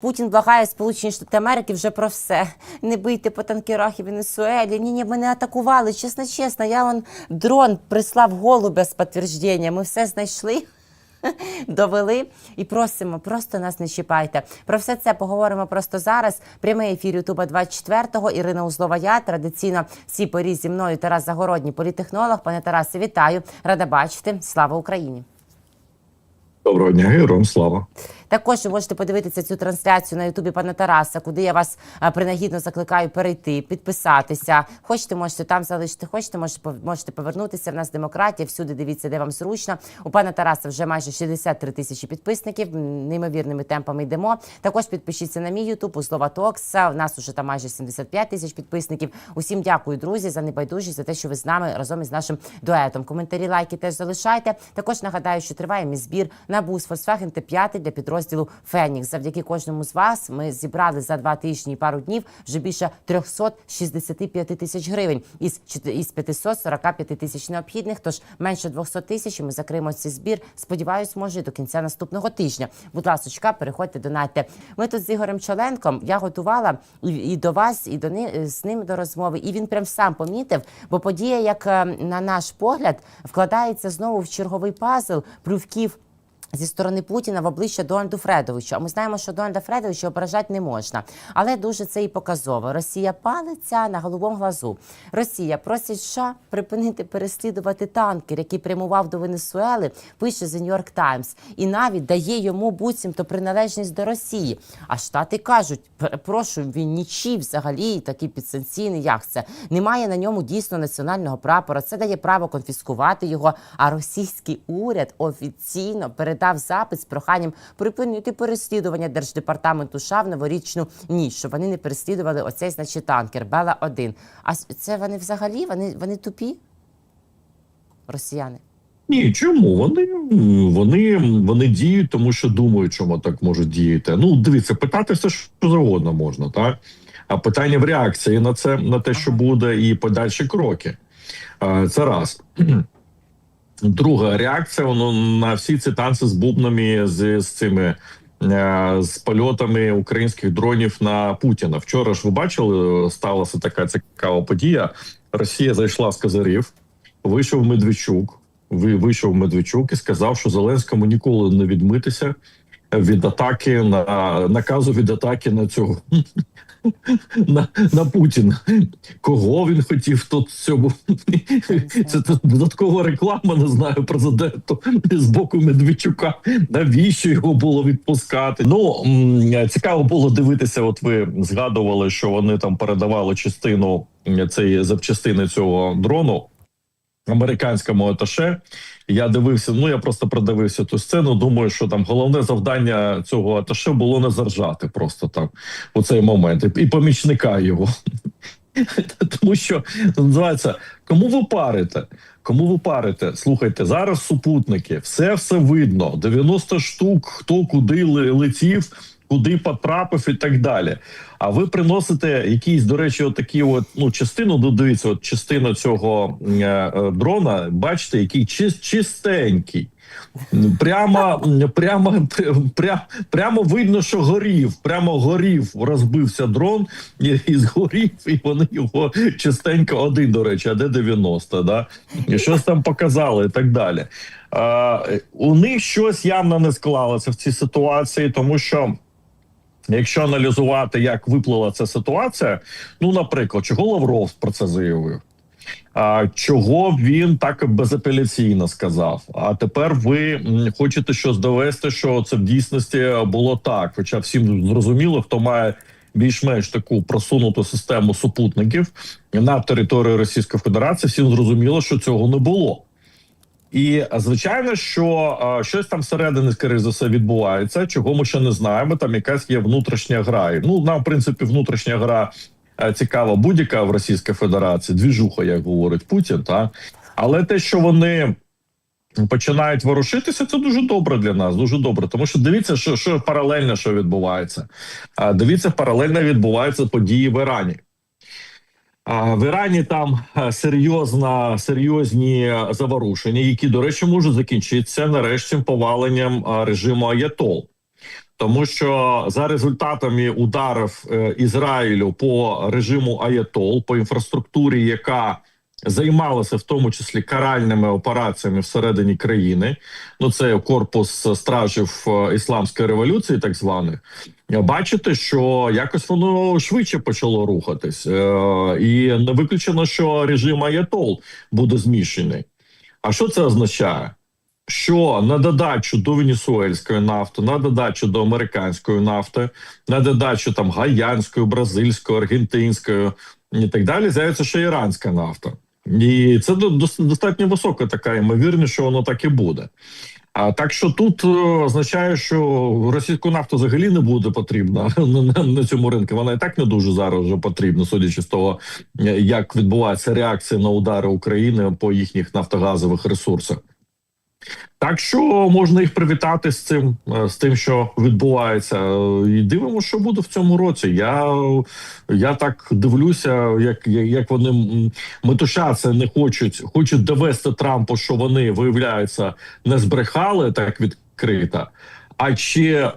Путін благає Сполучені Штати Америки вже про все. Не бийте по танкерах і Венесуелі. Ні, ні, мене атакували. Чесно, чесно, я он дрон прислав голубя з підтвердження. Ми все знайшли. Довели і просимо, просто нас не чіпайте. Про все це поговоримо просто зараз. Прямий ефір Ютуба 24-го. Ірина Узлова. Я традиційно всі порі зі мною Тарас Загородній, політехнолог. Пане Тарасе, вітаю. Рада бачити. Слава Україні. Доброго дня, героям слава. Також ви можете подивитися цю трансляцію на Ютубі пана Тараса, куди я вас принагідно закликаю перейти, підписатися. Хочете, можете там залишити. Хочете, можете, повернутися. В нас демократія. Всюди дивіться, де вам зручно. У пана Тараса вже майже 63 тисячі підписників. Неймовірними темпами йдемо. Також підпишіться на мій Ютуб, у Слова Токса. У нас уже там майже 75 тисяч підписників. Усім дякую, друзі, за небайдужість, за те, що ви з нами разом із нашим дуетом. Коментарі, лайки теж залишайте. Також нагадаю, що триває мій збір на бус Volkswagen Т5 для підрозділу Фенікс. Завдяки кожному з вас ми зібрали за два тижні і пару днів вже більше 365 тисяч гривень із чот- із 545 тисяч необхідних. Тож менше 200 тисяч. Ми закриємо цей збір. Сподіваюсь, може до кінця наступного тижня. Будь ласка, переходьте, донайте. Ми тут з Ігорем Чоленком. Я готувала і, і до вас, і до ни, з ним до розмови. І він прям сам помітив, бо подія, як е, на наш погляд, вкладається знову в черговий пазл плювків. Зі сторони Путіна в обличчя Дональду Фредовичу. А ми знаємо, що Дональда Фредовича ображати не можна. Але дуже це і показово. Росія палиться на голубому глазу. Росія просить США припинити переслідувати танкер, який прямував до Венесуели, пише The New York Times. І навіть дає йому буцімто приналежність до Росії. А Штати кажуть, прошу, він нічий взагалі такий підсанкційний. Як це? Немає на ньому дійсно національного прапора. Це дає право конфіскувати його. А російський уряд офіційно передав запит з проханням припинити переслідування держдепартаменту США в новорічну ніч, щоб вони не переслідували оцей, значить, танкер Бела 1 А це вони взагалі вони, вони тупі? Росіяни. Ні, чому вони вони, вони діють, тому що думають, чому так можуть діяти. Ну, дивіться, питати все, що завгодно можна, так? А питання в реакції на це, на те, що буде, і подальші кроки. Це раз. Друга реакція воно на всі ці танці з бубнами, з, з цими е, з польотами українських дронів на Путіна. Вчора ж ви бачили, сталася така цікава подія. Росія зайшла з Казарів, вийшов Медведчук. Вийшов Медведчук і сказав, що Зеленському ніколи не відмитися від атаки на наказу від атаки на цього на, на Путіна. Кого він хотів тут цьому? Це додаткова реклама, не знаю, президенту з боку Медведчука. Навіщо його було відпускати? Ну цікаво було дивитися. От ви згадували, що вони там передавали частину цієї запчастини цього дрону американському аташе. Я дивився. Ну я просто продивився ту сцену. Думаю, що там головне завдання цього аташе було не заржати просто там у цей момент, і, помічника його. Тому що називається кому ви парите? Кому ви парите? Слухайте, зараз супутники, все все видно. 90 штук, хто куди летів, куди потрапив і так далі. А ви приносите якісь, до речі, отакі от ну частину. Ну, дивіться, от частину цього е, е, дрона, бачите, який чис, чистенький. Прямо, прямо, прямо, прямо видно, що горів. Прямо горів, розбився дрон і, і згорів, і вони його частенько один, до речі, а де 90, да? І щось там показали і так далі. Е, у них щось явно не склалося в цій ситуації, тому що. Якщо аналізувати, як виплила ця ситуація, ну, наприклад, чого Лавров про це заявив? А, чого він так безапеляційно сказав? А тепер ви хочете щось довести, що це в дійсності було так. Хоча всім зрозуміло, хто має більш-менш таку просунуту систему супутників на території Російської Федерації, всім зрозуміло, що цього не було. І звичайно, що а, щось там всередині, скоріше за все, відбувається, чого ми ще не знаємо. Там якась є внутрішня гра. Ну нам, в принципі, внутрішня гра е, цікава будь-яка в Російській Федерації, двіжуха, як говорить Путін. Та але те, що вони починають ворушитися, це дуже добре для нас. Дуже добре. Тому що дивіться, що, що паралельно що відбувається. А дивіться, паралельно відбуваються події в Ірані. В Ірані там е, серйозна серйозні заворушення, які, до речі, можуть закінчитися нарешті поваленням е, режиму Аятол. Тому що за результатами ударів е, Ізраїлю по режиму Аятол, по інфраструктурі, яка займалася в тому числі каральними операціями всередині країни, ну це корпус стражів е, ісламської революції, так званих. е, Бачите, що якось воно швидше почало рухатись, Е, і не виключено, що режим Аятол буде зміщений. А що це означає? Що на додачу до венесуельської нафти, на додачу до американської нафти, на додачу там гаянської, бразильської, аргентинської і так далі, з'явиться ще іранська нафта. І це до- достатньо висока така ймовірність, що воно так і буде. А так що тут е, означає, що російську нафту взагалі не буде потрібна на, на, на цьому ринку. Вона і так не дуже зараз вже потрібна, судячи з того, е, як відбувається реакція на удари України по їхніх нафтогазових ресурсах. Так що можна їх привітати з цим, е, з тим, що відбувається, Е, і дивимося, що буде в цьому році. Я, я так дивлюся, як, як вони метушаться, не хочуть, хочуть довести Трампу, що вони виявляється не збрехали так відкрито, а ще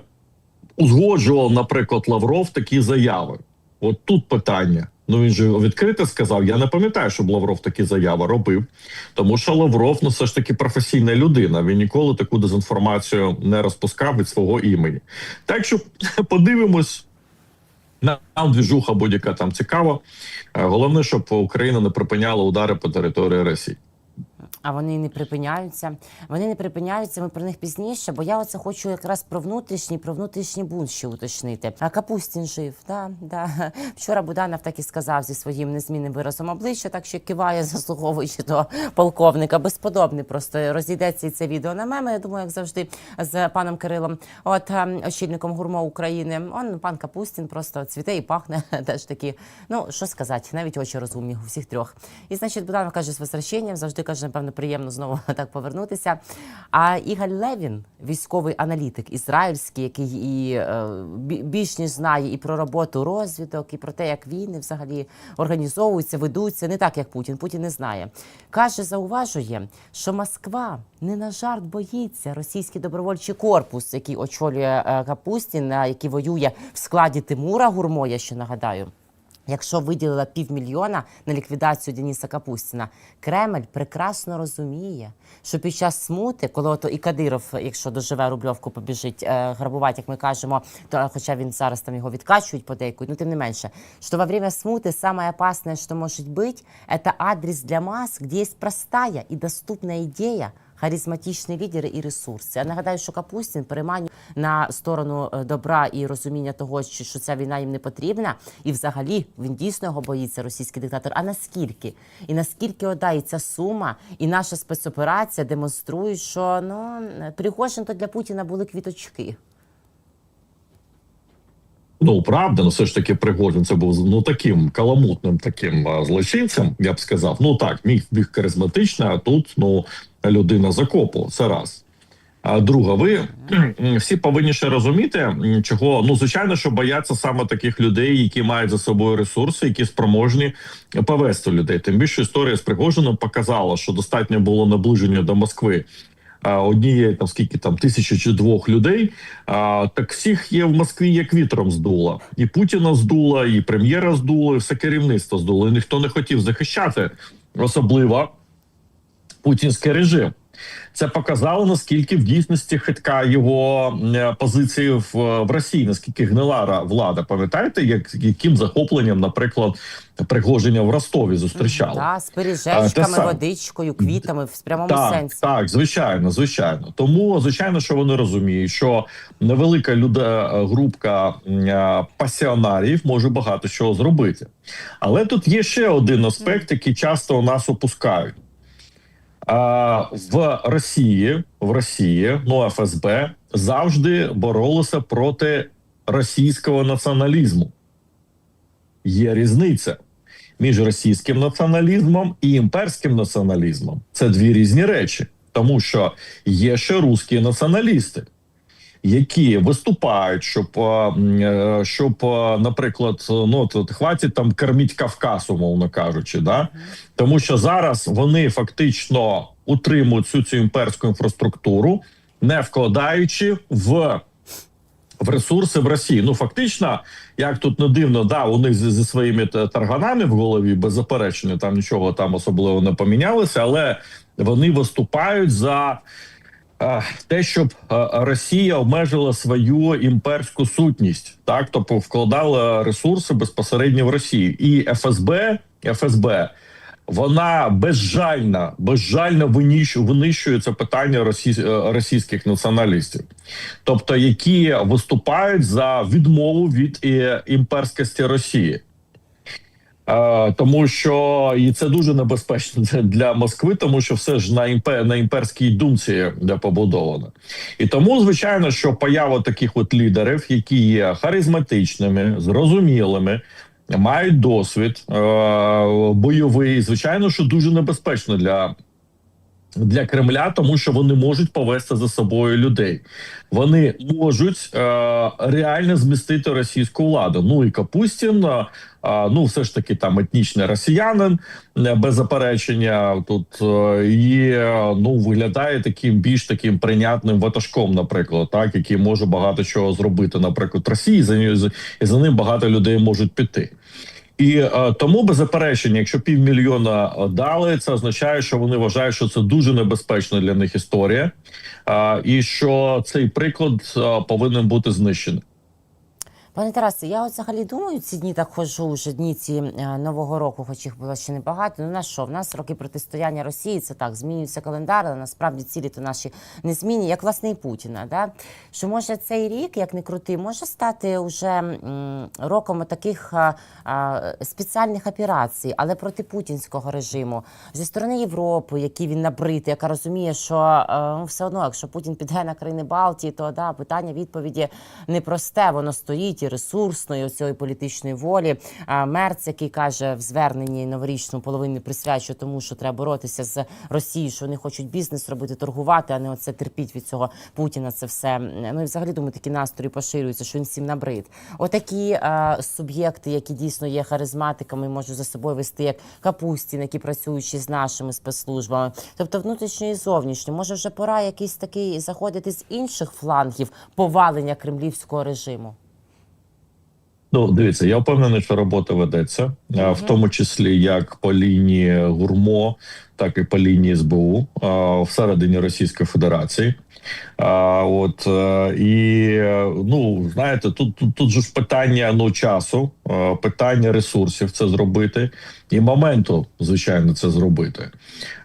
узгоджував, наприклад, Лавров такі заяви. От тут питання. Ну він же відкрито сказав. Я не пам'ятаю, щоб Лавров такі заяви робив, тому що Лавров ну все ж таки професійна людина. Він ніколи таку дезінформацію не розпускав від свого імені. Так що подивимось. Нам двіжуха будь-яка там цікава. Е, Головне, щоб Україна не припиняла удари по території Росії. А вони не припиняються. Вони не припиняються. Ми про них пізніше, бо я оце хочу якраз про внутрішній, про внутрішній бунт ще уточнити. А Капустін жив. Да, да. Вчора Буданов так і сказав зі своїм незмінним виразом обличчя, так що киває, заслуговуючи до полковника. Безподобний просто розійдеться і це відео на меми. Я думаю, як завжди, з паном Кирилом. От ем, очільником гурмо України. Он пан Капустін просто цвіте і пахне. Теж такі. Ну що сказати, навіть очі розумні у всіх трьох. І значить, Буданов каже з возвращенням, завжди каже, напевно, приємно знову так повернутися. А Ігор Левін, військовий аналітик ізраїльський, який і е, більш ніж знає і про роботу розвідок, і про те, як війни взагалі організовуються, ведуться, не так як Путін. Путін не знає. Каже, зауважує, що Москва не на жарт боїться російський добровольчий корпус, який очолює е, Капустін, який воює в складі Тимура Гурмо, я ще нагадаю Якщо виділила півмільйона на ліквідацію Дениса Капустіна, Кремль прекрасно розуміє, що під час смути, коли ото і Кадиров, якщо доживе Рубльовку, побіжить е, грабувати, як ми кажемо, то хоча він зараз там його відкачують, подейкують, ну тим не менше, що во время смуты самое опасное, что может быть, это адрес для масс, где есть простая и доступная идея, харизматичні лідери і ресурси. Я нагадаю, що Капустін переманює на сторону е, добра і розуміння того, що ця війна їм не потрібна, і взагалі він дійсно його боїться, російський диктатор. А наскільки? І наскільки ода, ця сума, і наша спецоперація демонструють, що ну Пригожин то для Путіна були квіточки. Ну правда, ну все ж таки Пригожин це був ну таким каламутним таким злочинцем, я б сказав. Ну так, міг біг харизматично, а тут ну людина закопу. Це раз. А друга, ви всі повинні ще розуміти, чого ну звичайно, що бояться саме таких людей, які мають за собою ресурси, які спроможні повести людей. Тим більше історія з Пригожином показала, що достатньо було наближення до Москви однієї там скільки там тисячі чи двох людей. А, так всіх є в Москві як вітром здуло. І Путіна здуло, і прем'єра здуло, і все керівництво здуло. І ніхто не хотів захищати, особливо путінський режим. Це показало наскільки в дійсності хитка його е, позиції в, в Росії, наскільки гнилара влада. Пам'ятаєте, як яким захопленням, наприклад, Пригоження в Ростові зустрічали? Да, з пиріжечками, водичкою, квітами в прямому Так, сенсі. так, звичайно, звичайно. Тому звичайно, що вони розуміють, що невелика люда групка пасіонарів може багато чого зробити. Але тут є ще один аспект, який часто у нас опускають. А, в Росії, в Росії, ну ФСБ завжди боролися проти російського націоналізму. Є різниця між російським націоналізмом і імперським націоналізмом. Це дві різні речі, тому що є ще русські націоналісти, які виступають, щоб, е, е, щоб е, наприклад, ну от, хватить там корміть Кавказ, умовно кажучи, да? тому що зараз вони фактично утримують всю цю імперську інфраструктуру, не вкладаючи в в ресурси в Росії. Ну фактично, як тут не дивно, да, у них зі, зі своїми тарганами в голові беззаперечно там нічого там особливо не помінялося, але вони виступають за. Те, щоб Росія обмежила свою імперську сутність, так? Тобто вкладала ресурси безпосередньо в Росію, і ФСБ ФСБ вона безжальна, безжально винищує, це питання е, російських націоналістів, тобто які виступають за відмову від е, імперськості Росії. Е, тому що і це дуже небезпечно для- Москви, тому що все ж на імпер, на імперській думці де побудовано. І тому, звичайно, що поява таких от лідерів, які є харизматичними, зрозумілими, мають досвід е, бойовий, звичайно, що дуже небезпечно для. Для Кремля, тому що вони можуть повести за собою людей, вони можуть е, реально змістити російську владу. Ну і Капустін, е, е, ну все ж таки там етнічний росіянин, е, без заперечення тут е, і е, ну виглядає таким більш таким прийнятним ватажком, наприклад, так який може багато чого зробити, наприклад, Росії за і за ним багато людей можуть піти. І е, тому без заперечення, якщо півмільйона е, дали, це означає, що вони вважають, що це дуже небезпечна для них історія, е, і що цей приклад е, повинен бути знищений. Пане Тарасе, я взагалі думаю, ці дні так ходжу вже дні ці е, нового року, хоч їх було ще небагато. Ну на що? В нас роки протистояння Росії, це так, змінюється календар, але насправді цілі то наші не змінні, як власне і Путіна. Да? Що може цей рік, як не крути, може стати уже м, роком таких а, а, спеціальних операцій, але проти путінського режиму зі сторони Європи, які він набрити, яка розуміє, що е, ну, все одно, якщо Путін піде на країни Балтії, то да, питання відповіді непросте, воно стоїть і ресурсної цієї політичної волі. А Мерц, який каже в зверненні новорічну половину присвячує тому, що треба боротися з Росією, що вони хочуть бізнес робити, торгувати, а не оце терпіть від цього Путіна. Це все ну і взагалі думаю, такі настрої поширюються, що він всім набрид. Отакі е, суб'єкти, які дійсно є харизматиками, можуть за собою вести як Капустін, які працюючи з нашими спецслужбами, тобто внутрішньо і зовнішньо. Може, вже пора якийсь такий заходити з інших флангів повалення кремлівського режиму. Ну, дивіться, я впевнений, що робота ведеться, а, в тому числі як по лінії гурмо, так і по лінії СБУ всередині Російської Федерації. А, от е, і ну знаєте, тут, тут тут же ж питання ну часу, питання ресурсів це зробити, і моменту, звичайно, це зробити.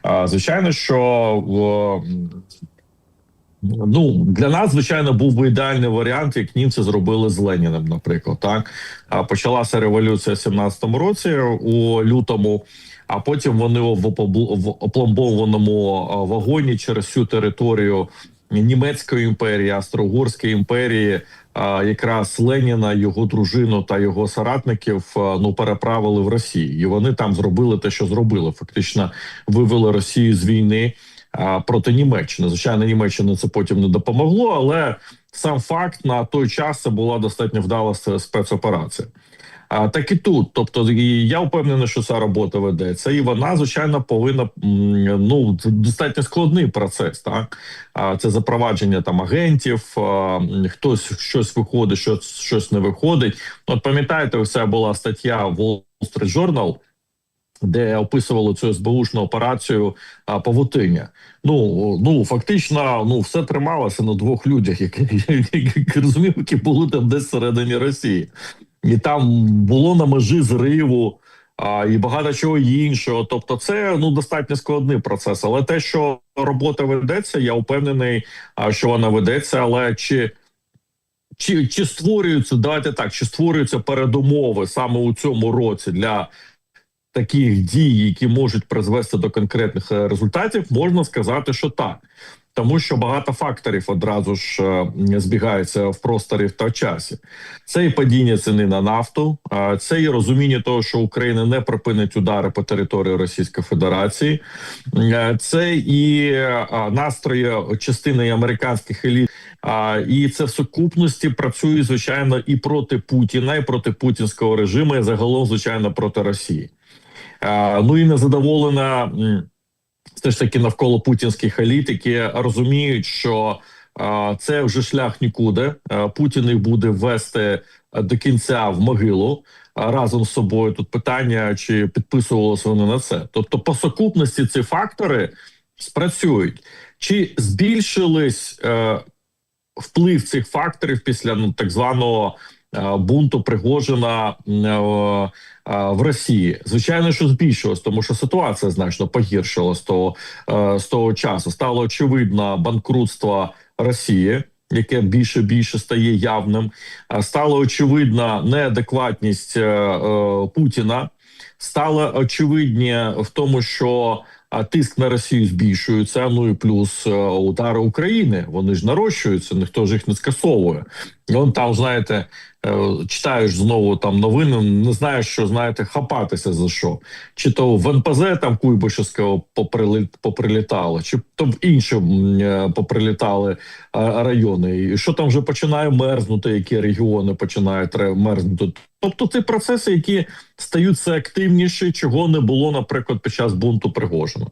А звичайно, що Ну для нас, звичайно, був би ідеальний варіант, як німці зробили з Леніним, наприклад. Так почалася революція в 17-му році у лютому. А потім вони в опломбованому вагоні через всю територію німецької імперії, Австро-Угорської імперії, якраз Леніна, його дружину та його соратників ну переправили в Росію, і вони там зробили те, що зробили. Фактично вивели Росію з війни проти Німеччини. Звичайно, Німеччина це потім не допомогло, але сам факт на той час це була достатньо вдала спецоперація. А так і тут, тобто, і я впевнений, що ця робота ведеться, і вона звичайно повинна ну достатньо складний процес. Так а це запровадження там агентів, хтось щось виходить, щось щось не виходить. От пам'ятаєте, це була стаття в Wall Street Journal, де описували цю СБУшну операцію а, павутиння. Ну ну фактично, ну все трималося на двох людях, які, які розумів, які були там десь всередині Росії, і там було на межі зриву. А, і багато чого іншого. Тобто, це ну достатньо складний процес. Але те, що робота ведеться, я впевнений, що вона ведеться. Але чи, чи, чи створюються, давайте так, чи створюються передумови саме у цьому році для таких дій, які можуть призвести до конкретних е, результатів, можна сказати, що так. Тому що багато факторів одразу ж е, збігаються в просторі та часі. Це і падіння ціни на нафту, це і розуміння того, що Україна не припинить удари по території Російської Федерації, Е, це і настрої частини американських еліт. І це в сукупності працює звичайно і проти Путіна, і проти путінського режиму, і загалом, звичайно, проти Росії. Ну і незадоволена все ж таки навколо путінських еліт, які розуміють, що це вже шлях нікуди. Путін їх буде ввести а, до кінця в могилу разом з собою. Тут питання, чи підписувалися вони на це. Тобто, по сукупності ці фактори спрацюють. Чи збільшились е, вплив цих факторів після ну, так званого бунту Пригожина е, е, в Росії? Звичайно, що збільшилось, тому що ситуація значно погіршила з того, е, з того часу. Стало очевидно банкрутство Росії. Яке більше більше стає явним, А стало очевидна неадекватність е, е, Путіна. Стало очевидні в тому, що а тиск на Росію збільшується. Ну і плюс е, удари України. Вони ж нарощуються, ніхто ж їх не скасовує. І он там, знаєте, е, читаєш знову там новини, не знаєш, що знаєте, хапатися за що. Чи то в НПЗ там Куйбишевського поприлітало, чи то в інші е, поприлітали райони. І що там вже починає мерзнути, які регіони починають мерзнути. Тобто це процеси, які стають все активніші, чого не було, наприклад, під час бунту Пригожина.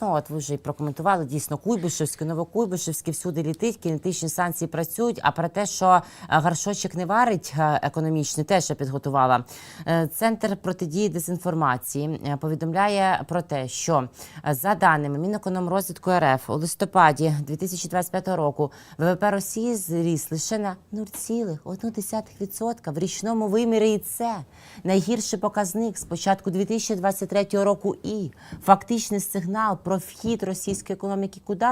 Ну, от ви вже і прокоментували дійсно Куйбишевське, Новокуйбишевське, всюди літить, кінетичні санкції працюють. А про те, що е, гаршочок не варить е, економічний, теж я підготувала. Е, Центр протидії дезінформації повідомляє про те, що за даними Мінекономрозвитку РФ у листопаді 2025 року ВВП Росії зріс лише на 0,1% в річному вимірі. І це найгірший показник з початку 2023 року. І фактичний сигнал про вхід російської економіки куди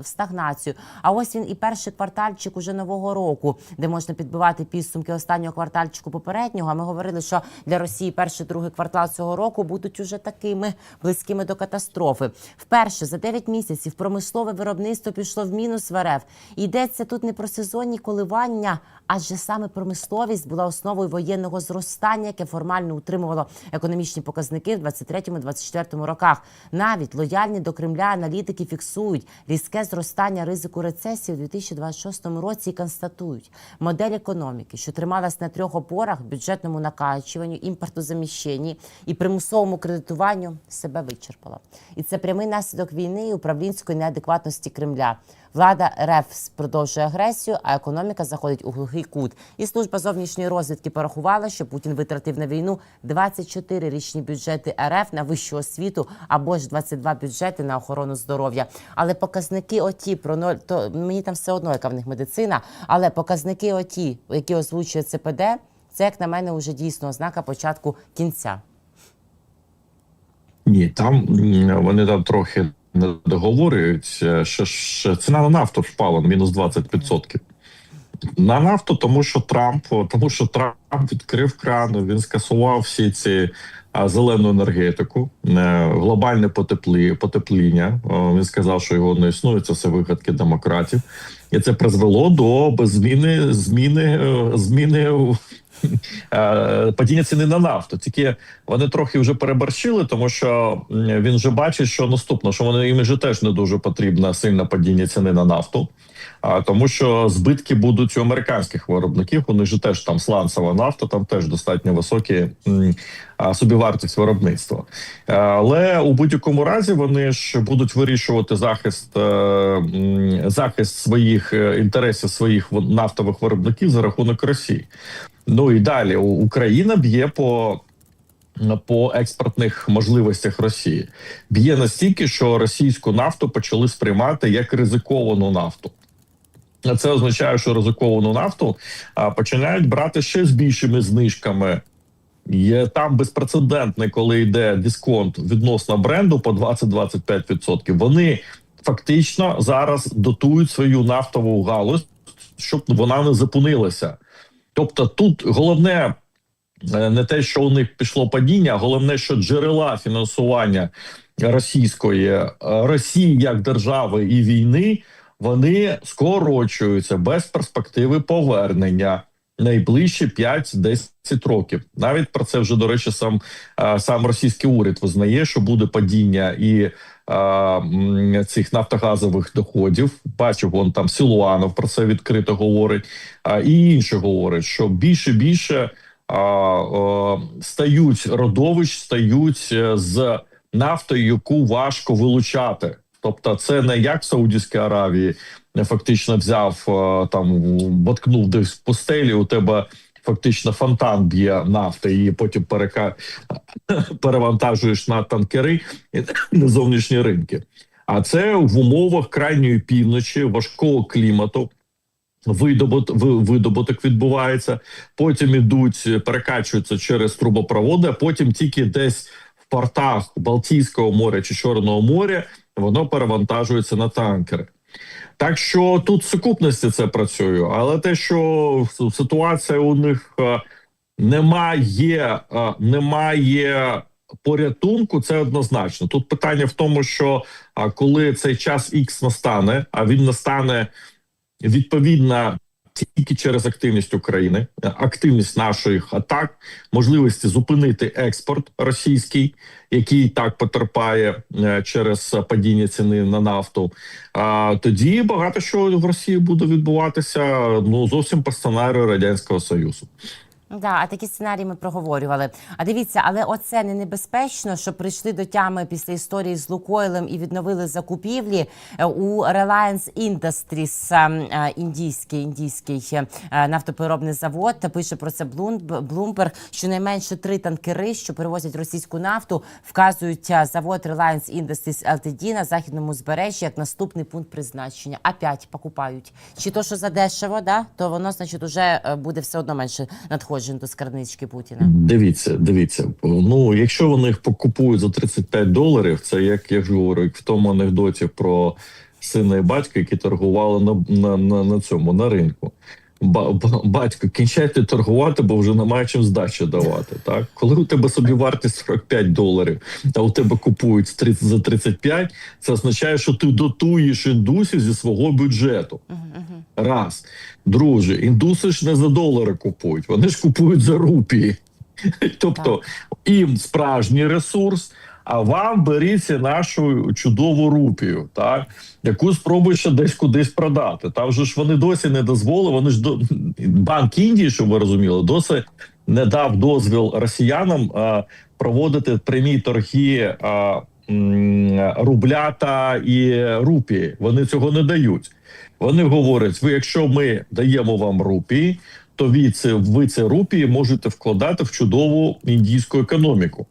в стагнацію. А ось він і перший квартальчик уже нового року, де можна підбивати підсумки останнього квартальчику попереднього. А ми говорили, що для Росії перший другий квартал цього року будуть уже такими близькими до катастрофи. Вперше за 9 місяців промислове виробництво пішло в мінус в РФ. Йдеться тут не про сезонні коливання, адже саме промисловість була основою воєнного зростання, яке формально утримувало економічні показники в 23-24 роках. Навіть лояльні до Кремля аналітики фіксують різке зростання ризику рецесії у 2026 році і констатують модель економіки, що трималась на трьох опорах бюджетному накачуванню, імпортозаміщенні і примусовому кредитуванню, себе вичерпала. І це прямий наслідок війни і управлінської неадекватності Кремля. Влада РФ продовжує агресію, а економіка заходить у глухий кут. І служба зовнішньої розвідки порахувала, що Путін витратив на війну 24 річні бюджети РФ на вищу освіту або ж 22 бюджети на охорону здоров'я. Але показники оті про ноль, то мені там все одно, яка в них медицина. Але показники оті, які озвучує ЦПД, це як на мене вже дійсно ознака початку кінця. Ні, там вони там трохи не договорюють. е, Що ж ціна на нафту впала на мінус 20%. На нафту, тому що Трамп, тому що Трамп відкрив кран, він скасував всі ці а, зелену енергетику, е, глобальне потеплі, потепління. Він сказав, що його не існує. Це все вигадки демократів, і це призвело до зміни зміни е, зміни падіння ціни на нафту. Тільки вони трохи вже переборщили, тому що він вже бачить, що наступно, що вони їм вже теж не дуже потрібно сильне падіння ціни на нафту. А тому, що збитки будуть у американських виробників. Вони ж теж там сланцева нафта, там теж достатньо високі собівартість виробництва. Е, Але у будь-якому разі вони ж будуть вирішувати захист е, захист своїх е, інтересів своїх нафтових виробників за рахунок Росії. Ну і далі Україна б'є по. По експортних можливостях Росії б'є настільки, що російську нафту почали сприймати як ризиковану нафту. Це означає, що ризиковану нафту починають брати ще з більшими знижками. Є там безпрецедентний, коли йде дисконт відносно бренду по 20-25%. Вони фактично зараз дотують свою нафтову галузь, щоб вона не зупинилася. Тобто, тут головне е, не те, що у них пішло падіння, а головне, що джерела фінансування російської е, Росії як держави і війни вони скорочуються без перспективи повернення найближчі 5-10 років. Навіть про це вже до речі, сам е, сам російський уряд визнає, що буде падіння і е, цих нафтогазових доходів. Бачив, вон там Силуанов про це відкрито говорить, а і інші говорять, що більше більше а, а, стають родовищ, стають е, з нафтою, яку важко вилучати. Тобто, це не як в Саудівській Аравії е, фактично взяв е, там, воткнув десь в пустелі. У тебе фактично фонтан б'є нафти, і потім перека... перевантажуєш на танкери і на зовнішні ринки. А це в умовах крайньої півночі, важкого клімату. Видобут, видобуток відбувається, потім ідуть, перекачуються через трубопроводи, а потім тільки десь в портах Балтійського моря чи Чорного моря воно перевантажується на танкери. Так що тут в сукупності це працює, але те, що ситуація у них е, немає, е, немає порятунку, це однозначно. Тут питання в тому, що а, коли цей час X настане, а він настане відповідно тільки через активність України, е, активність наших атак, можливості зупинити експорт російський, який так потерпає е, через падіння ціни на нафту. А тоді багато що в Росії буде відбуватися ну зовсім по сценарію радянського союзу. Да, а такі сценарії ми проговорювали. А дивіться, але оце не небезпечно, що прийшли до тями після історії з Лукойлем і відновили закупівлі Е, у Reliance Industries, ем, е, індійський індійський е, нафтопереробний завод. Пише про це Bloomb- Bloomberg, Щонайменше три танкери, що перевозять російську нафту, вказують е, завод Reliance Industries Ltd на західному узбережжі як наступний пункт призначення. Опять покупають. Чи то, що задешево, да, то воно, значить, уже е, буде все одно менше надходжень до скарбнички Путіна. Дивіться, дивіться. Ну, якщо вони їх покупують за 35 доларів, це як я ж говорю, як в тому анекдоті про сина і батька, які торгували на, на, на, на цьому на ринку. Ба, ба- батько, кінчайте торгувати, бо вже немає чим здачі давати. Так, коли у тебе собі вартість 45 доларів, а у тебе купують з 30 за 35, це означає, що ти дотуєш індусів зі свого бюджету. Раз. Друже, індуси ж не за долари купують, вони ж купують за рупії. Тобто їм справжній ресурс, а вам беріться нашу чудову рупію, так яку спробують ще десь кудись продати. Там же ж вони досі не дозволили. Вони ж до банк Індії, щоб ви розуміли, досі не дав дозвіл росіянам а, проводити прямі торги а, м, рубля та і рупії. Вони цього не дають. Вони говорять: ви, якщо ми даємо вам рупії, то ви це, ви ці рупії можете вкладати в чудову індійську економіку.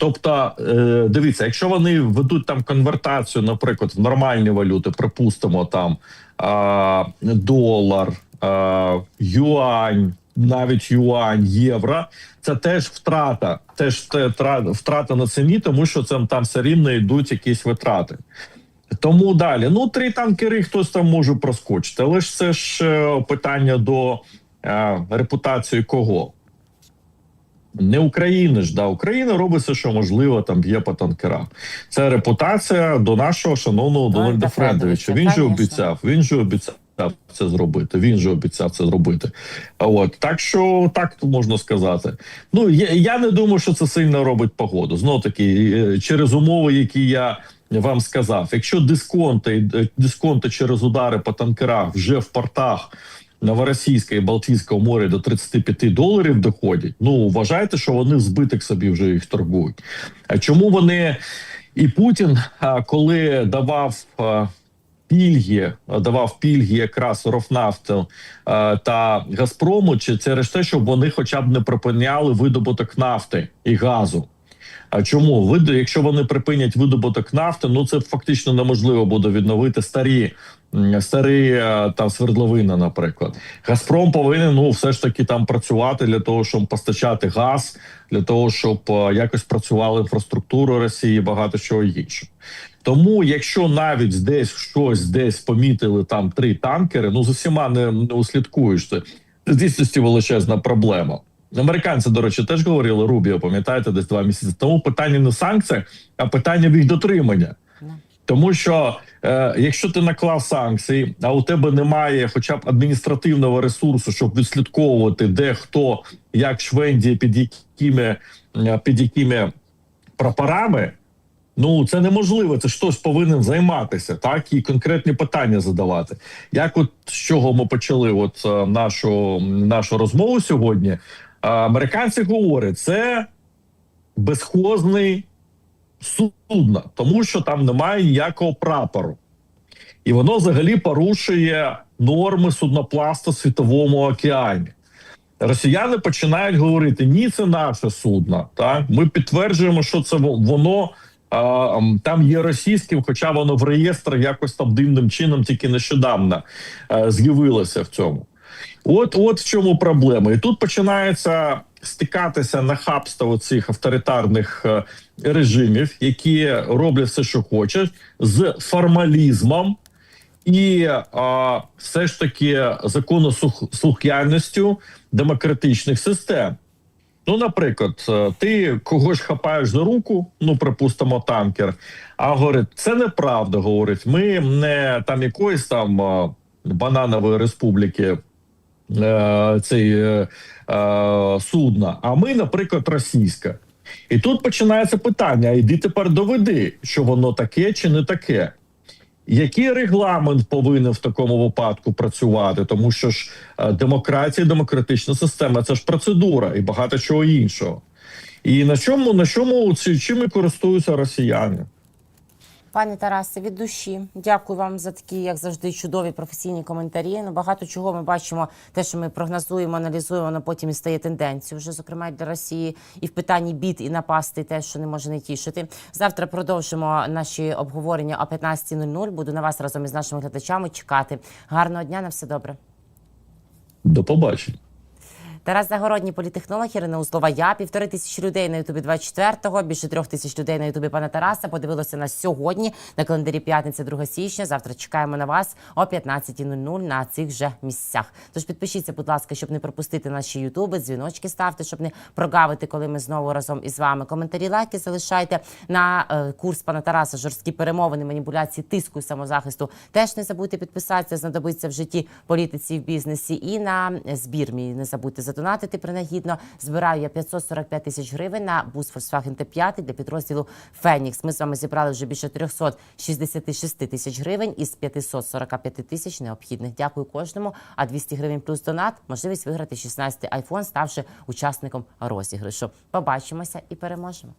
Тобто, е, дивіться, якщо вони ведуть там конвертацію, наприклад, в нормальні валюти, припустимо, там долар, юань, навіть юань, євро, це теж втрата, теж втрата на ціні, тому що це там все рівно йдуть якісь витрати. Тому далі, ну три танкери хтось там може проскочити, але ж це ж е, питання до е, репутації кого? Не України ж, да, Україна робить все, що можливо, там б'є по танкерах. Це репутація до нашого шановного Дональда Дональда Фредовича. Він же обіцяв, він же обіцяв це зробити. Він же обіцяв це зробити. От так що так можна сказати. Ну я, я не думаю, що це сильно робить погоду. Знов таки, е, через умови, які я вам сказав, якщо дисконти, е, дисконти через удари по танкерах вже в портах. Новоросійська і Балтійського моря до 35 доларів доходять. Ну вважайте, що вони в збиток собі вже їх торгують. А чому вони і Путін, коли давав пільги, давав пільги якраз Рофнафту та Газпрому, чи через те, щоб вони хоча б не припиняли видобуток нафти і газу? А чому Види- якщо вони припинять видобуток нафти, ну це фактично неможливо буде відновити старі. Старі е, там свердловини, наприклад, Газпром повинен ну все ж таки там працювати для того, щоб постачати газ, для того, щоб е, якось працювала інфраструктура Росії, багато чого іншого. Тому, якщо навіть десь щось десь помітили там три танкери, ну з усіма не, не услідкуєш це. Дійсності величезна проблема. Американці, до речі, теж говорили Рубіо, пам'ятаєте, десь два місяці. Тому питання не санкція, а питання в їх дотримання. Тому що е, якщо ти наклав санкції, а у тебе немає хоча б адміністративного ресурсу, щоб відслідковувати, де хто як швендіє, під якими е, під якими прапорами. Ну це неможливо. Це хтось повинен займатися, так і конкретні питання задавати. Як, от з чого ми почали, от е, нашу нашу розмову сьогодні? Американці говорять, це безхозний судна, тому що там немає ніякого прапору. І воно взагалі порушує норми суднопласту в світовому океані. Росіяни починають говорити: ні, це наше судно. Так ми підтверджуємо, що це воно а, там є російським, хоча воно в реєстрах якось там дивним чином тільки нещодавно е, з'явилося в цьому. От, от в чому проблема. І тут починається стикатися нахабство цих авторитарних е, режимів, які роблять все, що хочуть, з формалізмом і а, все ж таки законослухняністю демократичних систем. Ну, наприклад, е, ти когось хапаєш за руку, ну припустимо, танкер, а говорить, це неправда. Говорить, ми не там якоїсь там е, бананової республіки е, цей е, е, судна, а ми, наприклад, російська. І тут починається питання: а йди тепер доведи, що воно таке чи не таке. Який регламент повинен в такому випадку працювати? Тому що ж е, демократія, демократична система це ж процедура і багато чого іншого. І на чому на чому чим користуються росіяни? Пане Тарасе, від душі, дякую вам за такі, як завжди, чудові професійні коментарі. Ну, багато чого ми бачимо, те, що ми прогнозуємо, аналізуємо, воно потім і стає тенденцією вже, зокрема для Росії, і в питанні бід і напасти, те, що не може не тішити. Завтра продовжимо наші обговорення о 15.00. Буду на вас разом із нашими глядачами чекати. Гарного дня, на все добре. До побачення. Тарас Загородній політехнолог, Ірина Узлова. Я півтори тисячі людей на Ютубі 24-го, більше трьох тисяч людей на Ютубі пана Тараса. Подивилося нас сьогодні на календарі п'ятниця, 2 січня. Завтра чекаємо на вас о 15.00 на цих же місцях. Тож підпишіться, будь ласка, щоб не пропустити наші ютуби, дзвіночки ставте, щоб не прогавити, коли ми знову разом із вами. Коментарі, лайки залишайте на е, курс пана Тараса. Жорсткі перемовини, маніпуляції, тиску і самозахисту. Теж не забудьте підписатися, знадобиться в житті політиці в бізнесі. І на збір мій не забудьте задонатити принагідно. Збираю я 545 тисяч гривень на бус Volkswagen Т5 для підрозділу Фенікс. Ми з вами зібрали вже більше 366 тисяч гривень із 545 тисяч необхідних. Дякую кожному. А 200 гривень плюс донат можливість виграти 16 айфон, ставши учасником розіграшу. Побачимося і переможемо.